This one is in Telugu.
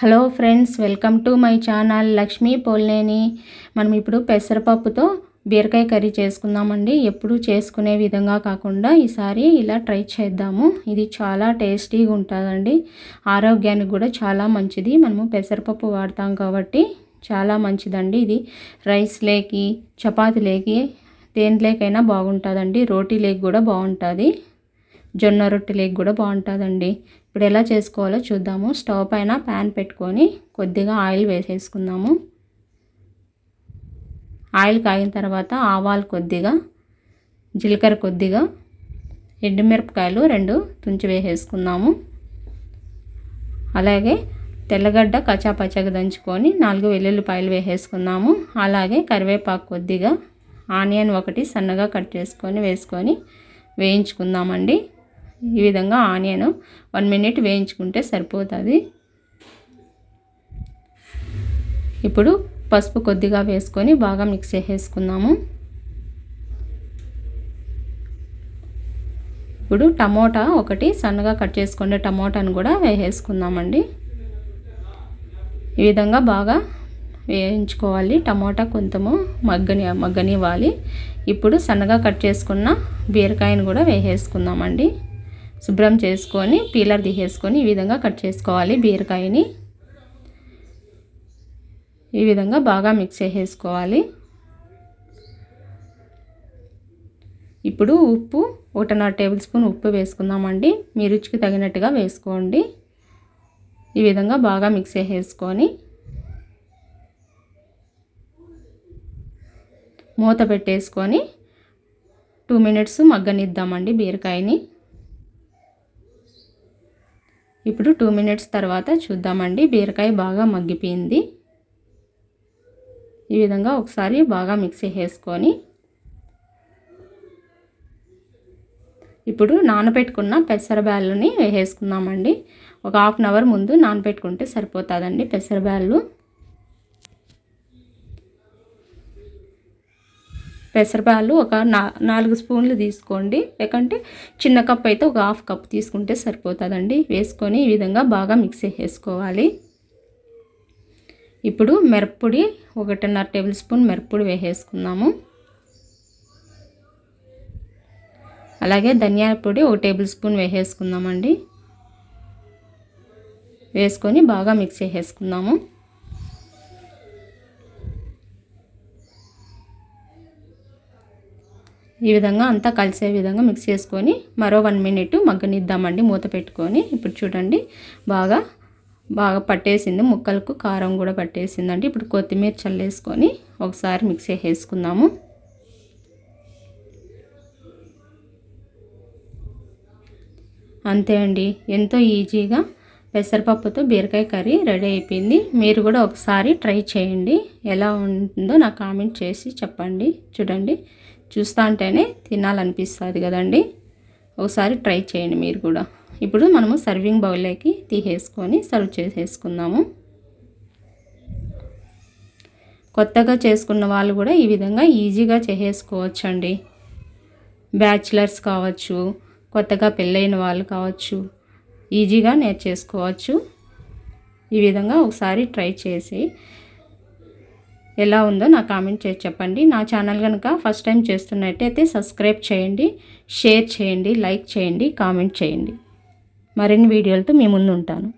Hello friends welcome to my channel Lakshmi Polneni. మనం ఇప్పుడు పెసరపప్పుతో బీరకాయ కర్రీ చేసుకుందామండి. ఎప్పుడు చేసుకునే విధంగా కాకుండా ఈసారి ఇలా ట్రై చేద్దాము. ఇది చాలా టేస్టీగా ఉంటుందండి. ఆరోగ్యానికి కూడా చాలా మంచిది. మనము పెసరపప్పు వాడతాం కాబట్టి చాలా మంచిదండి ఇది. రైస్ లేకి చపాతీ లేకి దేంట్లోకైనా బాగుంటుందండి. రోటీ లేకి కూడా బాగుంటుంది. జొన్న రొట్టెలేకి కూడా బాగుంటుందండి. ఇప్పుడు ఎలా చేసుకోవాలో చూద్దాము. స్టవ్ పైన ప్యాన్ పెట్టుకొని కొద్దిగా ఆయిల్ వేసేసుకుందాము. ఆయిల్ కాగిన తర్వాత ఆవాలు కొద్దిగా జీలకర్ర కొద్దిగా ఎండుమిరపకాయలు రెండు తుంచి వేసేసుకుందాము. అలాగే తెల్లగడ్డ కచాపచగా దంచుకొని నాలుగు వెల్లుల్లిపాయలు వేసేసుకుందాము. అలాగే కరివేపాకు కొద్దిగా ఆనియన్ ఒకటి సన్నగా కట్ చేసుకొని వేసుకొని వేయించుకుందామండి. ఈ విధంగా ఆనియన్ వన్ మినిట్ వేయించుకుంటే సరిపోతుంది. ఇప్పుడు పసుపు కొద్దిగా వేసుకొని బాగా మిక్స్ చేసేసుకుందాము. ఇప్పుడు టమోటా ఒకటి సన్నగా కట్ చేసుకునే టమోటాను కూడా వేసేసుకుందామండి. ఈ విధంగా బాగా వేయించుకోవాలి. టమోటా కొంచెము మగ్గని మగ్గనివ్వాలి. ఇప్పుడు సన్నగా కట్ చేసుకున్న బీరకాయను కూడా వేసేసుకుందామండి. శుభ్రం చేసుకొని పీలర్ తీసేసుకొని ఈ విధంగా కట్ చేసుకోవాలి బీరకాయని. ఈ విధంగా బాగా మిక్స్ చేసేసుకోవాలి. ఇప్పుడు ఉప్పు ఒకటిన్నర టేబుల్ స్పూన్ ఉప్పు వేసుకుందామండి. మీ రుచికి తగినట్టుగా వేసుకోండి. ఈ విధంగా బాగా మిక్స్ చేసేసుకొని. మూత పెట్టేసుకొని టూ మినిట్స్ మగ్గనిద్దామండి బీరకాయని. ఇప్పుడు టూ మినిట్స్ తర్వాత చూద్దామండి. బీరకాయ బాగా మగ్గిపోయింది. ఈ విధంగా ఒకసారి బాగా మిక్సీ వేసుకొని ఇప్పుడు నానబెట్టుకున్న పెసరబ్యాళ్ళని వేసేసుకుందామండి. ఒక హాఫ్ అన్ అవర్ ముందు నానబెట్టుకుంటే సరిపోతుందండి పెసరబ్యాళ్ళు పెసరపాలు ఒక నా నాలుగు స్పూన్లు తీసుకోండి. లేకంటే చిన్న కప్ అయితే ఒక హాఫ్ కప్ తీసుకుంటే సరిపోతుందండి. వేసుకొని ఈ విధంగా బాగా మిక్స్ చేసుకోవాలి ఇప్పుడు మిరప్పొడి ఒకటిన్నర టేబుల్ స్పూన్ మిరప్పొడి వేసేసుకుందాము. అలాగే ధనియాల పొడి ఒక టేబుల్ స్పూన్ వేసేసుకుందామండి. వేసుకొని బాగా మిక్స్ చేసేసుకుందాము. ఈ విధంగా అంతా కలిసే విధంగా మిక్స్ చేసుకొని మరో వన్ మినిట్ మగ్గనిద్దామండి. మూత పెట్టుకొని ఇప్పుడు చూడండి బాగా బాగా పట్టేసింది. ముక్కలకు కారం కూడా పట్టేసిందండి. ఇప్పుడు కొత్తిమీర చల్లేసుకొని ఒకసారి మిక్స్ వేసుకుందాము అంతే అండి. ఎంతో ఈజీగా పెసరపప్పుతో బీరకాయ కర్రీ రెడీ అయిపోయింది. మీరు కూడా ఒకసారి ట్రై చేయండి. ఎలా ఉంటుందో నాకు కామెంట్ చేసి చెప్పండి. చూడండి. చూస్తా ఉంటేనే తినాలనిపిస్తుంది కదండి. ఒకసారి ట్రై చేయండి మీరు కూడా. ఇప్పుడు మనము సర్వింగ్ బౌల్లోకి తీసేసుకొని సర్వ్ చేసేసుకుందాము. కొత్తగా చేసుకున్న వాళ్ళు కూడా ఈ విధంగా ఈజీగా చేసేసుకోవచ్చండి. బ్యాచిలర్స్ కావచ్చు కొత్తగా పెళ్ళైన వాళ్ళు కావచ్చు ఈజీగా నేర్చేసుకోవచ్చు. ఈ విధంగా ఒకసారి ట్రై చేసి ఎలా ఉందో నా కామెంట్ చేసి చెప్పండి. నా ఛానల్ కనుక ఫస్ట్ టైం చేస్తున్నట్టయితే సబ్స్క్రైబ్ చేయండి షేర్ చేయండి లైక్ చేయండి కామెంట్ చేయండి. మరిన్ని వీడియోలతో మీ ముందు ఉంటాను